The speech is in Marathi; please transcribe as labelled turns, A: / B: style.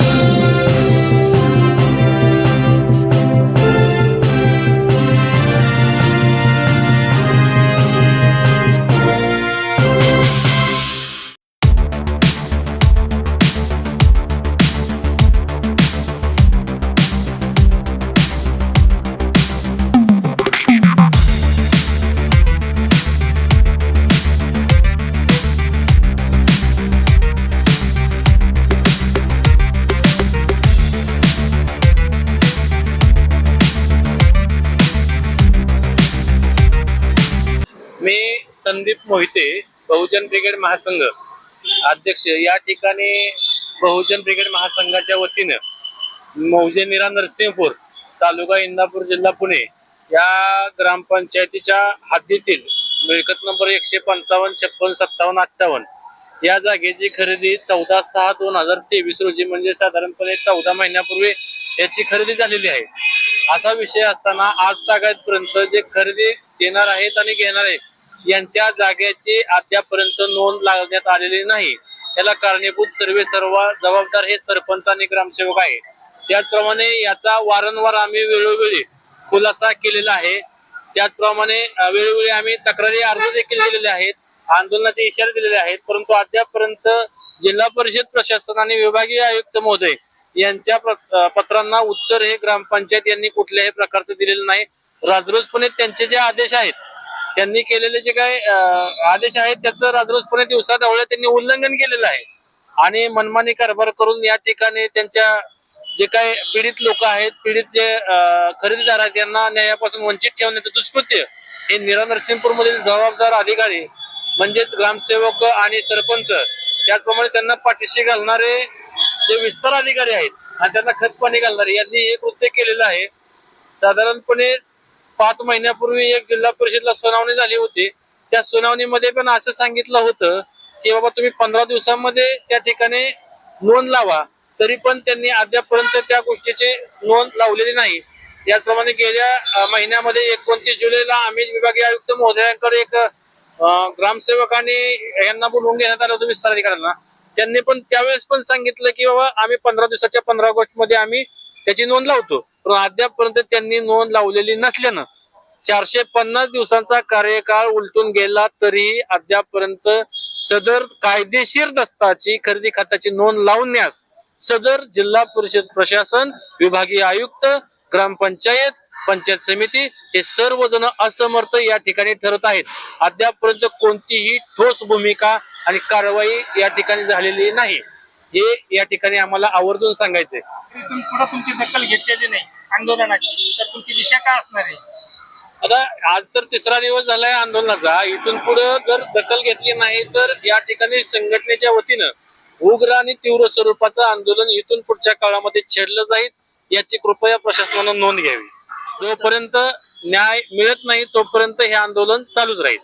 A: 嗯。संदीप मोहिते बहुजन ब्रिगेड महासंघ अध्यक्ष. या ठिकाणी बहुजन ब्रिगेड महासंघाच्या वतीनं मौजे निरा नरसिंहपूर तालुका इंदापूर जिल्हा पुणे या ग्रामपंचायतीच्या हद्दीतील मिळकत नंबर एकशे पंचावन्न छप्पन सत्तावन्न अठ्ठावन्न या जागेची खरेदी चौदा सहा दोन हजार तेवीस रोजी म्हणजे साधारणपणे चौदा महिन्यापूर्वी याची खरेदी झालेली आहे. असा विषय असताना आज तागायतपर्यंत जे खरेदी देणार आहेत आणि घेणार आहेत यांच्या जागेची अद्यापर्यंत नोंद लागण्यात आलेली नाही. याला कारणीभूत सर्वे सर्व जबाबदार हे सरपंच आणि ग्रामसेवक आहे. त्याचप्रमाणे याचा वारंवार आम्ही वेळोवेळी खुलासा केलेला आहे. त्याचप्रमाणे वेळोवेळी आम्ही तक्रारी अर्ज देखील दिलेले आहेत. आंदोलनाचे इशारे दिलेले आहेत. परंतु अद्यापर्यंत जिल्हा परिषद प्रशासन आणि विभागीय आयुक्त महोदय यांच्या पत्रांना उत्तर हे ग्रामपंचायत यांनी कुठल्याही प्रकारचं दिलेलं नाही. राजरोजपणे त्यांचे जे आदेश आहेत त्यांनी केलेले जे काय आदेश आहेत त्याचं राजरोजपणे दिवसा ढवळ्या त्यांनी उल्लंघन केलेलं आहे. आणि मनमानी कारभार करून या ठिकाणी त्यांच्या जे काय पीडित लोक आहेत पीडित जे खरेदीदार आहेत त्यांना न्यायापासून वंचित ठेवण्याचं दुष्कृत्य हे निरा नरसिंहपूर मधील जबाबदार अधिकारी म्हणजेच ग्रामसेवक आणि सरपंच त्याचप्रमाणे त्यांना पाठीशी घालणारे जे विस्तार अधिकारी आहेत आणि त्यांना खत पाणी घालणारे यांनी हे कृत्य केलेलं आहे. साधारणपणे पाच महिन्यापूर्वी एक जिल्हा परिषदला सुनावणी झाली होती. त्या सुनावणीमध्ये पण असं सांगितलं होतं की बाबा तुम्ही पंधरा दिवसांमध्ये त्या ठिकाणी नोंद लावा. तरी पण त्यांनी अद्यापर्यंत त्या गोष्टीची नोंद लावलेली नाही. याचप्रमाणे गेल्या महिन्यामध्ये एकोणतीस जुलैला आम्ही विभागीय आयुक्त महोदयांकडे एक ग्रामसेवकांनी यांना बोलवून घेण्यात आलं होतं विस्तार अधिकाऱ्यांना त्यांनी पण त्यावेळेस पण सांगितलं की बाबा आम्ही पंधरा दिवसाच्या पंधरा ऑगस्टमध्ये आम्ही त्याची नोंद लावतो. पण अद्यापर्यंत त्यांनी नोंद लावलेली नसल्यानं चारशे पन्नास दिवसांचा कार्यकाळ उलटून गेला तरीही अद्यापर्यंत सदर कायदेशीर दस्ताची खरेदी खात्याची नोंद लावण्यास सदर जिल्हा परिषद प्रशासन विभागीय आयुक्त ग्रामपंचायत पंचायत समिती हे सर्वजण असमर्थ या ठिकाणी ठरत आहेत. अद्यापर्यंत कोणतीही ठोस भूमिका आणि कारवाई या ठिकाणी झालेली नाही. हे या ठिकाणी आम्हाला आवर्जून सांगायचंय.
B: इथून पुढे तुमची दखल घेतलेली नाही आंदोलनाची. तर तुमची दिशा काय असणार आहे?
A: आता आज तर तिसरा दिवस झालाय आंदोलनाचा. इथून पुढे जर दखल घेतली नाही तर या ठिकाणी संघटनेच्या वतीनं उग्र आणि तीव्र स्वरूपाचं आंदोलन इथून पुढच्या काळामध्ये छेडलं जाईल याची कृपया प्रशासनानं नोंद घ्यावी. जोपर्यंत न्याय मिळत नाही तोपर्यंत हे आंदोलन चालूच राहील.